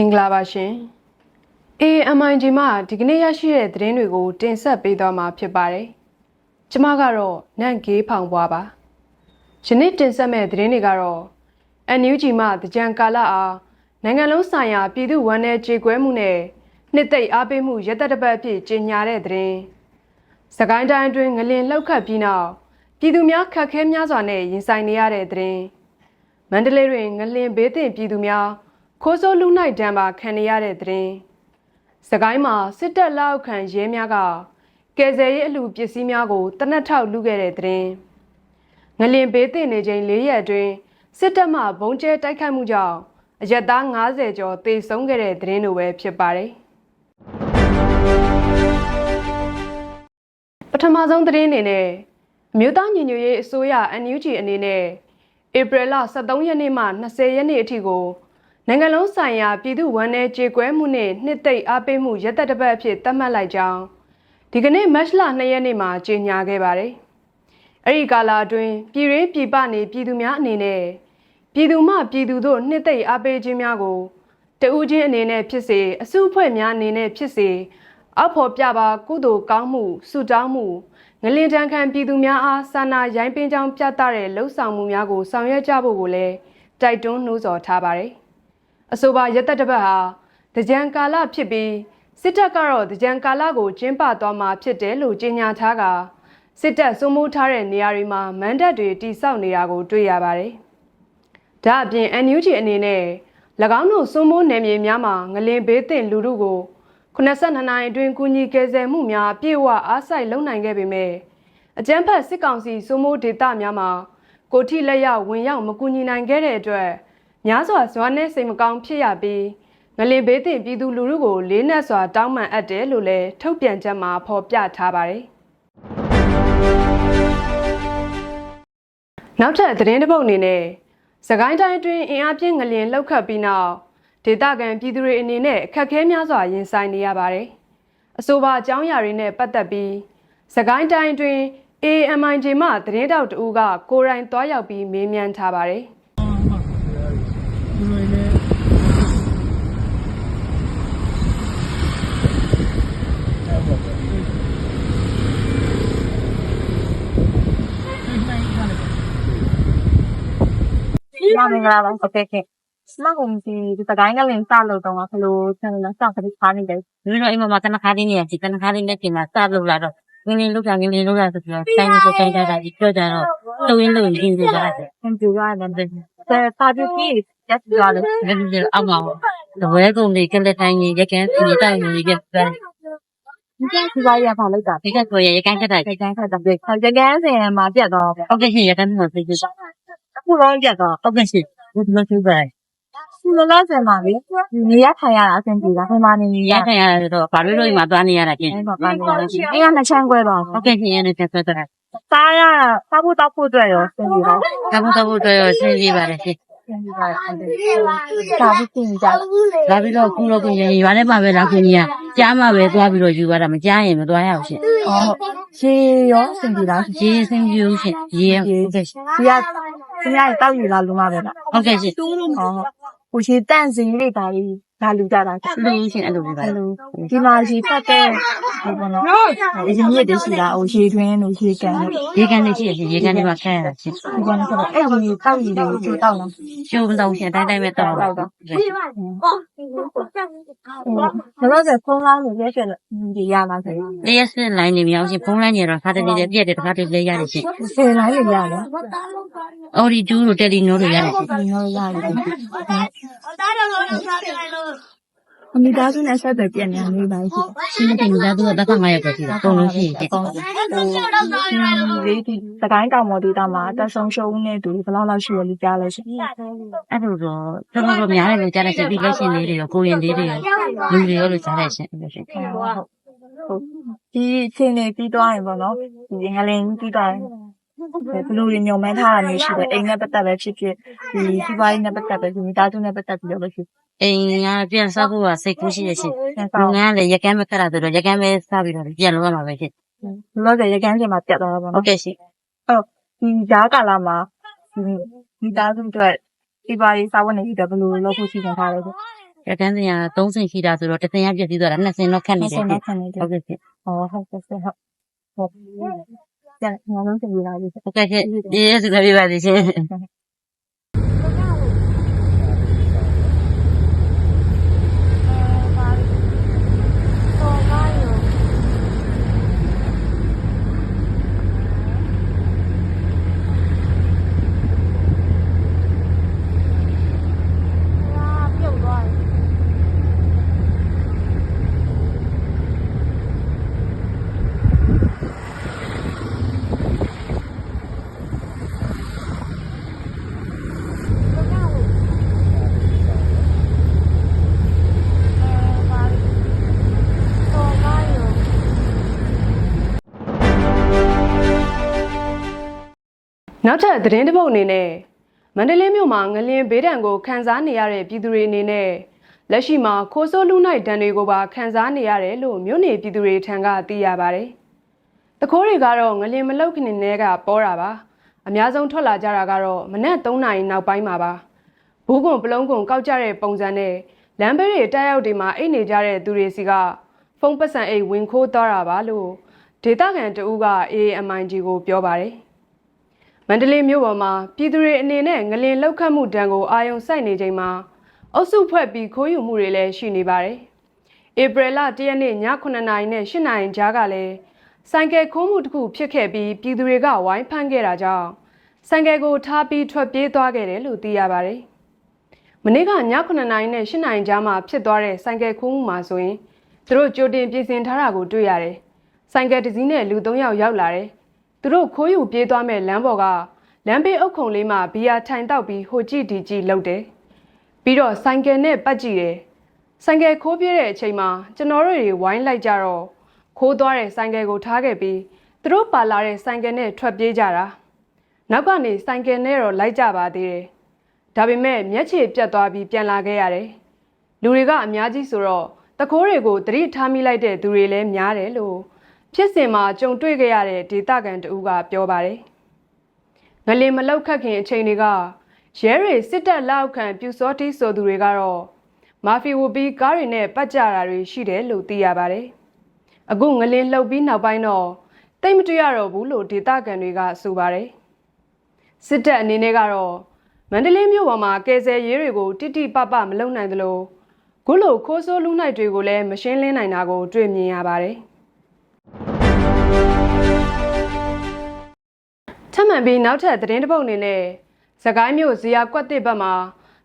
င်္ဂလာပါရှင် AMIG မှဒီကနေ့ရရှိတဲ့သတင်းတွေကို တင်ဆက်ပေးသွားမှာဖြစ်ပါတယ်။ကျွန်မကတော့နန့်ကေးဖောင်ပွားပါ။ယနေ့တင်ဆက်မဲ့သတင်းတွေကတော့ NUG မှတကြံကာလအားနိုင်ငံလုံးဆိုင်ရာပြည်သူ့ဝန်내ကြေကွဲမှုနဲ့နှစ်သိမ့်အားပေးမှုရသက်တပတ်အဖြစ်ကြေညာတဲ့သတင်း။စကိုင်းတိုင်းအတွင်းငလင်လှုပ်ခတ်ပြီးနောက်ပြည်သူများခက်ခဲများစွာနဲ့ရင်ဆိုင်နေရတဲ့သတင်း။မန္တလေးတွင်ငလင်ဘေးသင့်ပြည်သူများ ခိုးဆိုးလူနိုင်တံပါခံနေရတဲ့သတင်း။စကိုင်းမှာစစ်တပ်လက်အောက်ခံရဲများကကယ်ဆယ်ရေးအလှပစ္စည်းများကိုတနက်ထောက်လူခဲ့တဲ့သတင်း။ငလင်ဘေးသင့်နေချိန်၄ရက်အတွင်းစစ်တပ်မှဘုံကျဲတိုက်ခိုက်မှုကြောင့်အရက်သား90ကျော်သေဆုံးခဲ့တဲ့သတင်းလိုပဲဖြစ်ပါတယ်။ပထမဆုံးသတင်းအနေနဲ့အမျိုးသားညီညွတ်ရေးအစိုးရ NUG အနေနဲ့ဧပြီလ23ရက်နေ့မှ20ရက်နေ့အထိကို နိုင်ငံလုံးဆိုင်ရာပြည်သူ့ဝန်내ကြေကွဲမှုနှင့်နှစ်သိမ့်အားပေးမှုရက်သက်တစ်ပတ်အဖြစ်သတ်မှတ်လိုက်ကြောင်းဒီကနေ့မတ်လ2ရက်နေ့မှာကြေညာခဲ့ပါတယ်။အဲ့ဒီကာလအတွင်းပြည်ရင်းပြည်ပနေပြည်သူများအနေနဲ့ပြည်သူမှပြည်သူတို့နှစ်သိမ့်အားပေးခြင်းများကိုတဦးချင်းအနေနဲ့ဖြစ်စေအစုအဖွဲ့များအနေနဲ့ဖြစ်စေအောက်ဖော်ပြပါကုသိုလ်ကောင်းမှုဆုတောင်းမှုငလင်တန်းခံပြည်သူများအားစာနာရိုင်းပင်းကြောင်းပြသတဲ့လှုပ်ဆောင်မှုများကိုဆောင်ရွက်ကြဖို့ကိုလည်းတိုက်တွန်းနှိုးဆော်ထားပါတယ်။ အဆိုပါရက်သက်တစ်ပတ်ဟာတကြံကာလဖြစ်ပြီးစစ်တပ်ကတော့တကြံကာလကိုကျင်းပသွားမှာဖြစ်တယ်လို့ကြေညာထားကစစ်တပ်စိုးမိုးထားတဲ့နေရာတွေမှာမန်တပ်တွေတိစောက်နေတာကိုတွေ့ရပါတယ်။ဒါအပြင် NUG အနေနဲ့၎င်းတို့စိုးမိုးနယ်မြေများမှာငလင်ဘေးသင့်လူထုကို82နိုင်အတွင်းကုညီကယ်ဆယ်မှုများအပြည့်အဝအားစိုက်လုပ်နိုင်ခဲ့ပေမဲ့အကြမ်းဖက်စစ်ကောင်စီစိုးမိုးဒေသများမှာကိုထိလက်ရောက်ဝင်ရောက်မကူညီနိုင်ခဲ့တဲ့အတွက် များစွာဇွာနဲ့စိတ်မကောင်းဖြစ်ရပြီးငလင်ဘေးတင်ပြည်သူလူထုကိုလေးနက်စွာတောင်းပန်အပ်တယ်လို့လည်းထုတ်ပြန်ချက်မှာဖော်ပြထားပါတယ်။နောက်ထပ်သတင်းတစ်ပုဒ်အနေနဲ့စကိုင်းတိုင်းအတွင်းအင်အားပြင်းငလျင်လှုပ်ခတ်ပြီးနောက်ဒေသခံပြည်သူတွေအနေနဲ့အခက်အခဲများစွာရင်ဆိုင်နေရပါတယ်။အဆိုပါအကြောင်းအရာတွေနဲ့ပတ်သက်ပြီးစကိုင်းတိုင်းအတွင်း AMIJ မှသတင်းတောက်တဦးကကိုယ်တိုင်သွားရောက်ပြီးမေးမြန်းထားပါတယ်။ ရမင်္ဂလာပါဟုတ်ကဲ့ခင်စမကုံစီဒီစကိုင်းကလင်စလို့တော့ဘလို့ဆန်လာစခရီးခါနေတယ်ဒီလိုအိမ်မှာတနခါလေးနေရစီတနခါလေးနဲ့ပြင်မှာစလုပ်လာတော့ငင်းလေးလောက်တာငင်းလေးလောက်တာဆိုပြီးတော့တိုင်းကိုတိုင်းတာတာဒီပြောကြတော့လုံရင်းလုံရင်းပြင်ကြတာတဲ့ဆင်ပြရတယ်တဲ့ပါတီကြီးရက်ပြရတယ်ဒါဒီအောက်မှာတဝဲကုန်တွေကလက်တိုင်းကြီးရကန်ဒီတိုင်းကြီးကပဲဒီကစီပါရပါလိုက်တာဒီကကိုရရကန်ခက်တာစိတ်ကန်းခတ်တဲ့ပြရကန်စင်မှာပြတ်တော့ပေါ့ဟုတ်ကဲ့ရှင်ရကန်မှာသိကြအ ခုတော့ပြတ်တော့ဟုတ်ကဲ့ရှင်ဒီလိုသူပဲစူလလာစင်မှာလေနေရထိုင်ရတာအဆင်ပြေတာခမနေနေရရခံရတော့ဘာလို့လို့ဒီမှာသွားနေရတာချင်းအဲ့တော့ကနေနေအဲ့ကနှစ်ချမ်းခွဲပါဟုတ်ကဲ့ရှင်ရနေဆက်ဆက်တာစားရစားဖို့တောက်ဖို့အတွက်ရောစင်ပြေပါကမ္ဘာတော်တော်ဆင်းပြေးပါတယ်ရှင်စင်ပြေပါစားဖို့တင်ကြလာပြီးတော့ခုတော့ကိုရရွာထဲမှာပဲလာခင်ကြီးကကြားမှာပဲသွားပြီးတော့ယူရတာမကြားရင်မသွားရအောင်ရှင်အော်ရေရောစင်ပြေလားရေစင်းပြူရှင်ရေဟုတ်ကဲ့ရှင်ဒီက သူများတောက်ယူလာလို့မှာပဲလားဟုတ်ကဲ့ရှင်ဟောဟိုရေတန့်စင်လေးဒါလေး ဒါလူကြတာလူရှင်အဲ့လိုပဲပါအဲ့လိုဒီမှာရေဖတ်တဲ့ဒီပေါ်တော့အရင်မြစ်တည်းရှိတာဟိုရေတွင်းတို့ရေကန်တို့ရေကန်လေးရှိရရှင်ရေကန်လေးမှာဆဲရတာရှင်ဒီပေါ်တော့အဲ့ဒီတောက်ယူလေးကိုတောက်လာကျိုးမတော့ရှင်အတိုင်းတိုင်းပဲတော့တော့ဘယ်တော့ကျဖုန်းလောင်းလို့ရက်ရွှေဒီရလာဆိုရင်လျှက်စလိုင်းနေမြောင်ရှင်ဖုန်းလိုင်းနေတော့ခါတည်းလေးပြည့်တယ်တစ်ခါတည်းလေးရတယ်ရှင်ဆယ်လိုင်းရရတယ်အော်ဒီတူးတို့တယ်လီနိုးတို့ရတယ်ရှင်ဒီလိုရတယ် အမိသားစုနဲ့ဆက်သွယ်ပြနေနေပါရှိရှင်မတင်သားသူကတခါ9ရက်ပဲရှိတာပုံလို့ရှိရင်ရှင်ဟိုဒီဒီစကိုင်းတောင်မော်ဒေတာမှာအသက်ဆုံးရှုံးနေသူဘယ်လောက်လောက်ရှိရလို့ကြားလဲရှိအဲ့လိုတော့တော်တော်များတယ်လို့ကြားတယ်ရှင်ဒီလက်ရှင်လေးတွေရောကိုရင်လေးတွေရောလူတွေရောလို့ကြားတယ်ရှင်အဲ့လိုရှင်ဟုတ်ဟုတ်ဒီအချိန်လေးပြီးသွားရင်ပေါ့နော်ဒီငလင်းပြီးသွားရင် ဘယ်လိုညုံမဲထားတာမျိုးရှိတယ်အိမ်နဲ့ပတ်သက်ပဲဖြစ်ဖြစ်ဒီစီးပွားရေးနဲ့ပတ်သက်ပဲဒီမိသားစုနဲ့ပတ်သက်ပြီးတော့ပဲဖြစ်အိမ်ကပြန်စားဖို့ကစိတ်ကူးရှိရရှင်ပြန်လူဆောင်ငန်းလည်းရကန်းမခက်တာဆိုတော့ရကန်းပဲစားပြီးတော့ပြန်လို့ရမှာပဲရှင်လောကရကန်းစင်မှာပြတ်သွားတာပေါ့ဟုတ်နော်ကဲ့ရှင်ဒီဓာကာလာမှာဒီမိသားစုအတွက်စီးပွားရေးစာဝန်နေပြီးတော့ဘယ်လိုလုပ်ဖို့စီစဉ်ထားလဲဆိုအဲတက်တန်းစင်က3ဆင်ရှိတာဆိုတော့တစ်ဆင်ကပြည့်စည်သွားတာ2ဆင်တော့ခက်နေနှစ်တဆယ်င်းနဲ့ခံနေတယ်ဟုတ်ကဲ့ရှင်ဟောဟုတ်ကဲ့ဆက်ဟုတ်ဟုတ် ကျန်ငါလုံးတင်ပြလာပြီဟုတ်ကဲ့ရှင်ဒီရဲစုလည်းပြပါသေးရှင် နောက်ထပ်သတင်းတစ်ပုဒ်အနေနဲ့မန္တလေးမြို့မှာငလင်ဘေးဒဏ်ကိုခံစားနေရတဲ့ပြည်သူတွေအနေနဲ့လက်ရှိမှာခိုးဆိုးလူနိုင်ဒဏ်တွေကိုပါခံစားနေရတယ်လို့မြို့နယ်ပြည်သူတွေထံကသိရပါတယ်။တခိုးတွေကတော့ငလင်မလောက်ခနေနဲ့ကပေါ်တာပါ။အများဆုံးထွက်လာကြတာကတော့မနက်3နာရီနောက်ပိုင်းမှာပါ။ဘူးကွန်ပလုံးကွန်ကောက်ကြတဲ့ပုံစံနဲ့လမ်းဘေးတွေတက်ရောက်တွေမှာအိတ်နေကြတဲ့သူတွေစီကဖုန်းပတ်စံအိတ်ဝင်ခိုးသွားတာပါလို့ဒေတာကန်တဦးက AMIG ကိုပြောပါတယ်။ မန္တလေးမြို့ပေါ်မှာပြည်သူတွေအနေနဲ့ငလင်လောက်ခတ်မှုတံကိုအာယုံစိုက်နေချိန်မှာအုပ်စုဖွဲ့ပြီးခိုးယူမှုတွေလည်းရှိနေပါတယ်။ဧပြီလ၁ရက်နေ့ည9:00နာရီနဲ့10:00နာရီကြားကလည်းဆိုင်ကယ်ခိုးမှုတစ်ခုဖြစ်ခဲ့ပြီးပြည်သူတွေကဝိုင်းဖမ်းခဲ့တာကြောင့်ဆိုင်ကယ်ကိုထားပြီးထွက်ပြေးသွားခဲ့တယ်လို့သိရပါတယ်။မနေ့ကည9:00နာရီနဲ့10:00နာရီကြားမှာဖြစ်သွားတဲ့ဆိုင်ကယ်ခိုးမှုမှာဆိုရင်သူတို့ကြိုတင်ပြင်ဆင်ထားတာကိုတွေ့ရတယ်။ဆိုင်ကယ်တစ်စီးနဲ့လူ၃ယောက်ရောက်လာတယ်။ သူတို့ခိုးယူပြေးသွားမဲ့လမ်းပေါ်ကလမ်းဘေးအုပ်ခုံလေးမှာဘီယာထိုင်တောက်ပြီးဟိုကြည့်ဒီကြည့်လုပ်တယ်။ပြီးတော့ဆိုင်ကယ်နဲ့ပတ်ကြည့်တယ်။ဆိုင်ကယ်ခိုးပြေးတဲ့အချိန်မှာကျွန်တော်တို့တွေဝိုင်းလိုက်ကြတော့ခိုးသွားတဲ့ဆိုင်ကယ်ကိုထားခဲ့ပြီးသူတို့ပါလာတဲ့ဆိုင်ကယ်နဲ့ထွက်ပြေးကြတာ။နောက်ကနေဆိုင်ကယ်နဲ့တော့လိုက်ကြပါသေးတယ်။ဒါပေမဲ့မျက်ခြေပြတ်သွားပြီးပြန်လာခဲ့ရတယ်။လူတွေကအများကြီးဆိုတော့တကိုးတွေကိုတတိထားမိလိုက်တဲ့သူတွေလည်းများတယ်လို့ ဖြစ်စဉ်မှာကြုံတွေ့ခဲ့ရတဲ့ဒေတာကန်တူကပြောပါတယ်။ငလင်မလောက်ခတ်ခင်အချိန်တွေကရဲတွေစစ်တပ်လက်အောက်ခံပြူစောတိဆိုသူတွေကတော့မာဖီဝူပီကားတွေနဲ့ပတ်ကြတာတွေရှိတယ်လို့သိရပါတယ်။အခုငလင်လှုပ်ပြီးနောက်ပိုင်းတော့တိတ်မတွေ့ရတော့ဘူးလို့ဒေတာကန်တွေကဆိုပါတယ်။စစ်တပ်အနေနဲ့ကတော့မန္တလေးမြို့ပေါ်မှာကယ်ဆယ်ရေးတွေကိုတိတိပပမလုပ်နိုင်သလိုခုလိုခိုးဆိုးလူနိုင်တွေကိုလည်းမရှင်းလင်းနိုင်တာကိုတွေ့မြင်ရပါတယ်။ ပ်မံပြီးနောက်ထပ်သတင်းတစ်ပုဒ်အနေနဲ့သကိုင်းမြို့ဇီယာကွက်တစ်ဘက်မှာ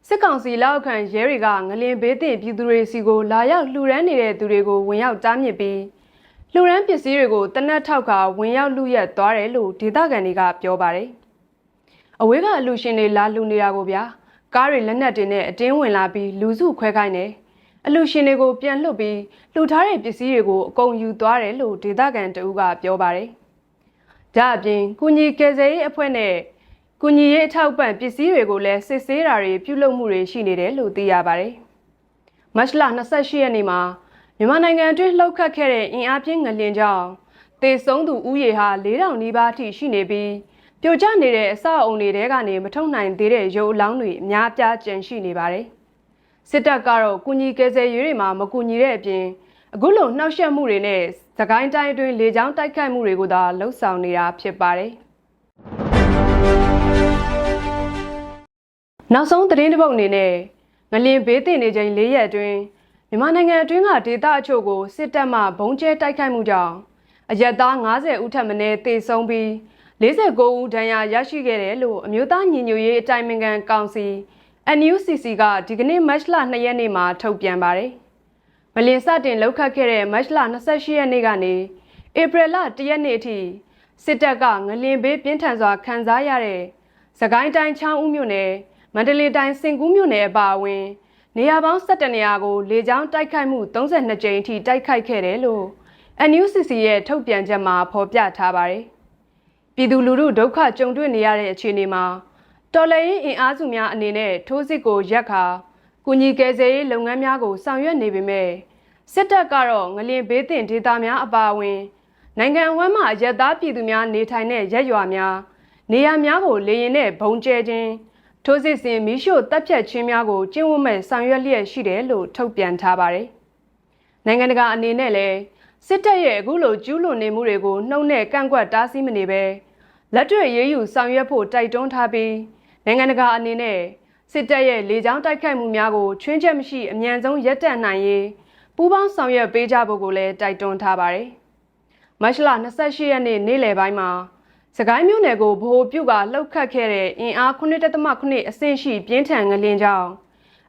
စစ်ကောင်စီလက်အောက်ခံရဲတွေကငလင်ဘေးတင်ပြည်သူတွေစီကိုလာရောက်လှူဒန်းနေတဲ့သူတွေကိုဝင်ရောက်တားမြစ်ပြီးလှူဒန်းပစ္စည်းတွေကိုတနက်ထောက်ကဝင်ရောက်လူရက်သွားတယ်လို့ဒေသခံတွေကပြောပါတယ်။အဝေးကအလူရှင်တွေလာလှူနေတာကိုဗျာကားတွေလက်နက်တွေနဲ့အတင်းဝင်လာပြီးလူစုခွဲခိုင်းတယ်။အလူရှင်တွေကိုပြန်လှုပ်ပြီးလှူထားတဲ့ပစ္စည်းတွေကိုအကုန်ယူသွားတယ်လို့ဒေသခံတအူးကပြောပါတယ်။ ဒါအပြင်ကုညီကယ်ဆယ်ရေးအဖွဲ့နဲ့ကုညီရေးအထောက်ပံ့ပစ္စည်းတွေကိုလည်းစစ်ဆေးတာတွေပြုလုပ်မှုတွေရှိနေတယ်လို့သိရပါတယ်။မတ်လ28ရက်နေ့မှာမြန်မာနိုင်ငံအတွင်းလှုပ်ခတ်ခဲ့တဲ့အင်အားပြင်းငလျင်ကြောင့်တေဆုံးသူဦးရေဟာ4000နီးပါးအထိရှိနေပြီးပြိုကျနေတဲ့အဆောက်အုံတွေထဲကနေမထုတ်နိုင်သေးတဲ့ရုပ်အလောင်းတွေအများအပြားကျန်ရှိနေပါတယ်။စစ်တပ်ကတော့ကုညီကယ်ဆယ်ရေးတွေမှာမကူညီတဲ့အပြင်အခုလိုနှောက်ယှက်မှုတွေနဲ့ သကိုင်းတိုင်းအတွင်းလေကြောင်းတိုက်ခိုက်မှုတွေကိုသာလှုပ်ဆောင်နေတာဖြစ်ပါတယ်။နောက်ဆုံးသတင်းတစ်ပုဒ်အနေနဲ့ငလင်ဘေးတင်နေချိန်၄ရက်အတွင်းမြန်မာနိုင်ငံအတွင်းကဒေသအချို့ကိုစစ်တပ်မှဘုံကျဲတိုက်ခိုက်မှုကြောင့်အရက်သား90ဦးထပ်မံတေဆုံးပြီး49ဦးဒဏ်ရာရရှိခဲ့တယ်လို့အမျိုးသားညီညွတ်ရေးအတိုင်ပင်ခံကောင်စီ NUCC ကဒီကနေ့မတ်လ2ရက်နေ့မှာထုတ်ပြန်ပါတယ်။ မလင်စတင်လောက်ခတ်ခဲ့တဲ့မတ်လ28ရက်နေ့ကနေဧပြီလ1ရက်နေ့အထိစစ်တပ်ကငလင်ဘေးပြင်းထန်စွာခံစားရတဲ့စကိုင်းတိုင်းချောင်းဦးမြို့နယ်မန္တလေးတိုင်းစင်ကူးမြို့နယ်အပါအဝင် နေရာပေါင်း17နေရာကိုလေကြောင်းတိုက်ခိုက်မှု32ကြိမ်အထိတိုက်ခိုက်ခဲ့တယ်လို့ NUCC ရဲ့ထုတ်ပြန်ချက်မှာဖော်ပြထားပါတယ်။ပြည်သူလူထုဒုက္ခကြုံတွေ့နေရတဲ့အခြေအနေမှာတော်လှန်ရေးအင်အားစုများအနေနဲ့ထိုးစစ်ကိုရက်ခါ ကုညီကယ်ဆယ်ရေးလုပ်ငန်းများကိုဆောင်ရွက်နေပေမဲ့စစ်တပ်ကတော့ငလင်ဘေးတင်ဒေသများအပါအဝင် နိုင်ငံအဝန်းမှာရက်သားပြည်သူများနေထိုင်တဲ့ရက်ရွာများနေရာများကိုလေရင်နဲ့ဘုံကျဲခြင်းထိုစစ်စဉ်မီးရှို့တပ်ဖြတ်ခြင်းများကိုကျင့်ဝတ်မဲ့ဆောင်ရွက်လျက်ရှိတယ်လို့ထုတ်ပြန်ထားပါတယ်။နိုင်ငံတကာအနေနဲ့လည်းစစ်တပ်ရဲ့အခုလိုကျူးလွန်နေမှုတွေကိုနှုတ်နဲ့ကန့်ကွက်တားဆီးမနေပဲလက်တွေ့ရေးယူဆောင်ရွက်ဖို့တိုက်တွန်းထားပြီးနိုင်ငံတကာအနေနဲ့ စစ်တပ်ရဲ့လေကြောင်းတိုက်ခိုက်မှုများကိုချွင်းချက်မရှိအမြန်ဆုံးရပ်တန့်နိုင်ရေးပူးပေါင်းဆောင်ရွက်ပေးကြဖို့ကိုလည်းတိုက်တွန်းထားပါတယ်။မတ်လ28ရက်နေ့နေ့လယ်ပိုင်းမှာစကိုင်းမြို့နယ်ကိုဗဟိုပြုကလှုပ်ခတ်ခဲ့တဲ့အင်အား9.9အဆင့်ရှိပြင်းထန်ငလင်ကြောင့်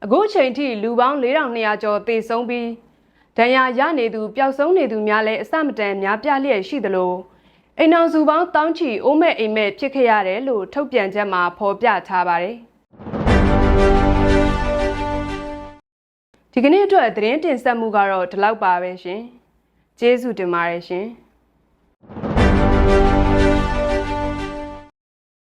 အခုချိန်ထိလူပေါင်း4200ကျော်သေဆုံးပြီးဒဏ်ရာရနေသူပျောက်ဆုံးနေသူများလည်းအစမတန်များပြားလျက်ရှိသလိုအိမ်အောင်စုပေါင်းတောင်းချီအိုးမဲ့အိမ်မဲ့ဖြစ်ခဲ့ရတယ်လို့ထုတ်ပြန်ချက်မှာဖော်ပြထားပါတယ် ဒီကနေ့အတွက်သတင်းတင်ဆက်မှုကတော့ဒီလောက်ပါပဲရှင်ကျေးဇူးတင်ပါတယ်ရှင်